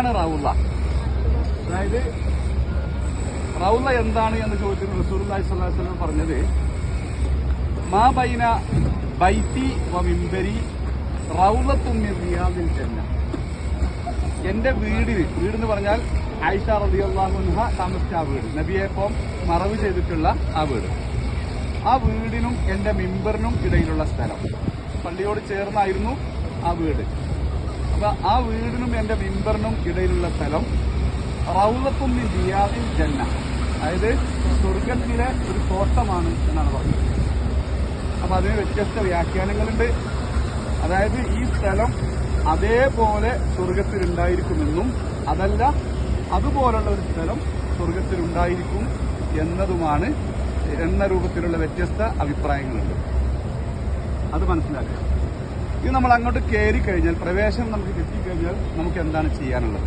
എന്താണ് റൗള? അതായത് റൗള എന്താണ് എന്ന് സ്വല്ലല്ലാഹു അലൈഹി വസല്ലം പറഞ്ഞത് മാ ബൈന ബൈത്തി വ മിമ്പരി റൗളത്തും മിൻ റിയാദിൽ ജന്ന. എന്റെ വീടിന് വീട് എന്ന് പറഞ്ഞാൽ ആയിഷ അൻഹ താമസിച്ച ആ വീട് നബിയേപ്പം മറവ് ചെയ്തിട്ടുള്ള ആ വീട്. ആ വീടിനും എന്റെ മിമ്പറിനും ഇടയിലുള്ള സ്ഥലം. പള്ളിയോട് ചേർന്നായിരുന്നു ആ വീട്. അപ്പൊ ആ വീടിനും എന്റെ വിമ്പറിനും ഇടയിലുള്ള സ്ഥലം റൗലത്തും മിൻ ജന്ന. അതായത് സ്വർഗത്തിലെ ഒരു തോട്ടമാണ് എന്നാണ് പറഞ്ഞത്. അപ്പൊ അതിന് വ്യത്യസ്ത വ്യാഖ്യാനങ്ങളുണ്ട്. അതായത് ഈ സ്ഥലം അതേപോലെ സ്വർഗത്തിലുണ്ടായിരിക്കുമെന്നും അതല്ല അതുപോലുള്ള ഒരു സ്ഥലം സ്വർഗത്തിലുണ്ടായിരിക്കും എന്നതുമാണ് എന്ന രൂപത്തിലുള്ള വ്യത്യസ്ത അഭിപ്രായങ്ങളുണ്ട്. അത് മനസ്സിലാക്കുക. ഇത് നമ്മൾ അങ്ങോട്ട് കയറി കഴിഞ്ഞാൽ പ്രവേശനം നമുക്ക് കിട്ടിക്കഴിഞ്ഞാൽ നമുക്ക് എന്താണ് ചെയ്യാനുള്ളത്?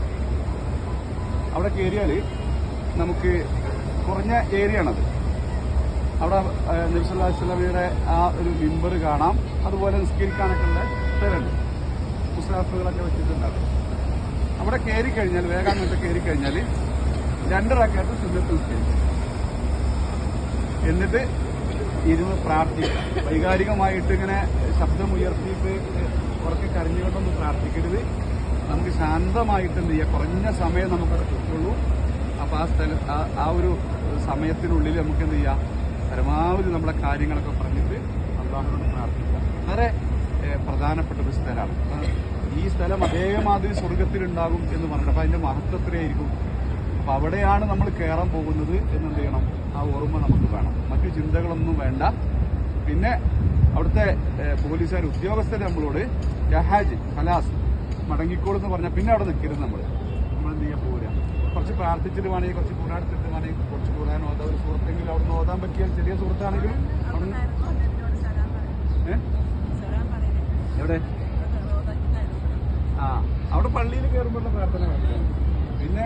അവിടെ കയറിയാൽ നമുക്ക് കുറഞ്ഞ ഏരിയ ആണത് അവിടെ നിർസലാസ്ലമിയുടെ ആ ഒരു മിമ്പർ കാണാം. അതുപോലെ നിസ്കരിക്കാനൊക്കെ ഉള്ള സ്ഥലമുണ്ട്. മുസ്ലാഫുകളൊക്കെ വെച്ചിട്ടുണ്ടാവും. അവിടെ കയറി കഴിഞ്ഞാൽ വേഗം അങ്ങോട്ട് കയറി കഴിഞ്ഞാൽ രണ്ടരക്കായിട്ട് സുന്നത്ത് നിസ്കരിക്കും. എന്നിട്ട് ഇരുന്ന് പ്രാർത്ഥിക്കുക. വൈകാരികമായിട്ട് ഇങ്ങനെ ശബ്ദം ഉയർത്തിയിട്ട് കുറച്ച് കരഞ്ഞുകൊണ്ടൊന്നും പ്രാർത്ഥിക്കരുത്. നമുക്ക് ശാന്തമായിട്ട് എന്ത് കുറഞ്ഞ സമയം നമുക്ക് കിട്ടുള്ളൂ. അപ്പോൾ ആ സ്ഥല ആ- ആ ഒരു സമയത്തിനുള്ളിൽ നമുക്ക് എന്ത് ചെയ്യാം? പരമാവധി നമ്മുടെ കാര്യങ്ങളൊക്കെ പറഞ്ഞിട്ട് അള്ളാഹുനോട് പ്രാർത്ഥിക്കാം വളരെ പ്രധാനപ്പെട്ട ഒരു സ്ഥലമാണ്. ഈ സ്ഥലം അതേമാതിരി സ്വർഗത്തിലുണ്ടാകും എന്ന് പറഞ്ഞിട്ട് അപ്പം അതിന്റെ മഹത്വത്തിലായിരിക്കും അപ്പൊ അവിടെയാണ് നമ്മൾ കയറാൻ പോകുന്നത് എന്നെന്ത് ചെയ്യണം ആ ഓർമ്മ നമുക്ക് വേണം. മറ്റു ചിന്തകളൊന്നും വേണ്ട. പിന്നെ അവിടുത്തെ പോലീസുകാർ ഉദ്യോഗസ്ഥർ നമ്മളോട് ജഹാജ് ഫലാസ് മടങ്ങിക്കോളെന്ന് പറഞ്ഞാൽ പിന്നെ അവിടെ നിൽക്കരുത് നമ്മൾ നമ്മൾ എന്ത് ചെയ്യാൻ പോരാ? കുറച്ച് പ്രാർത്ഥിച്ചിട്ട് വേണമെങ്കിൽ കുറച്ച് കൂടാടുത്തിട്ട് വേണമെങ്കിൽ കുറച്ച് കൂടാൻ ഓതാ. ഒരു സുഹൃത്തെങ്കിലും അവിടെ നിന്ന് ഓതാൻ പറ്റിയാൽ ചെറിയ സുഹൃത്താണെങ്കിലും? എവിടെ? ആ അവിടെ പള്ളിയിൽ കയറുമ്പോഴുള്ള പ്രാർത്ഥന പിന്നെ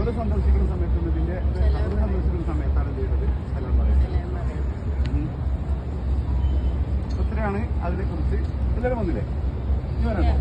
കബറ് സന്ദർശിക്കുന്ന സമയത്ത് ഇതിന്റെ സന്ദർശിക്കുന്ന സമയത്താണ് എന്ത് ചെയ്യുന്നത് സ്ഥലം പറയുന്നത് ഉം. അതിനെ കുറിച്ച് എല്ലാവരും വന്നില്ലേ ഇനി വരണോ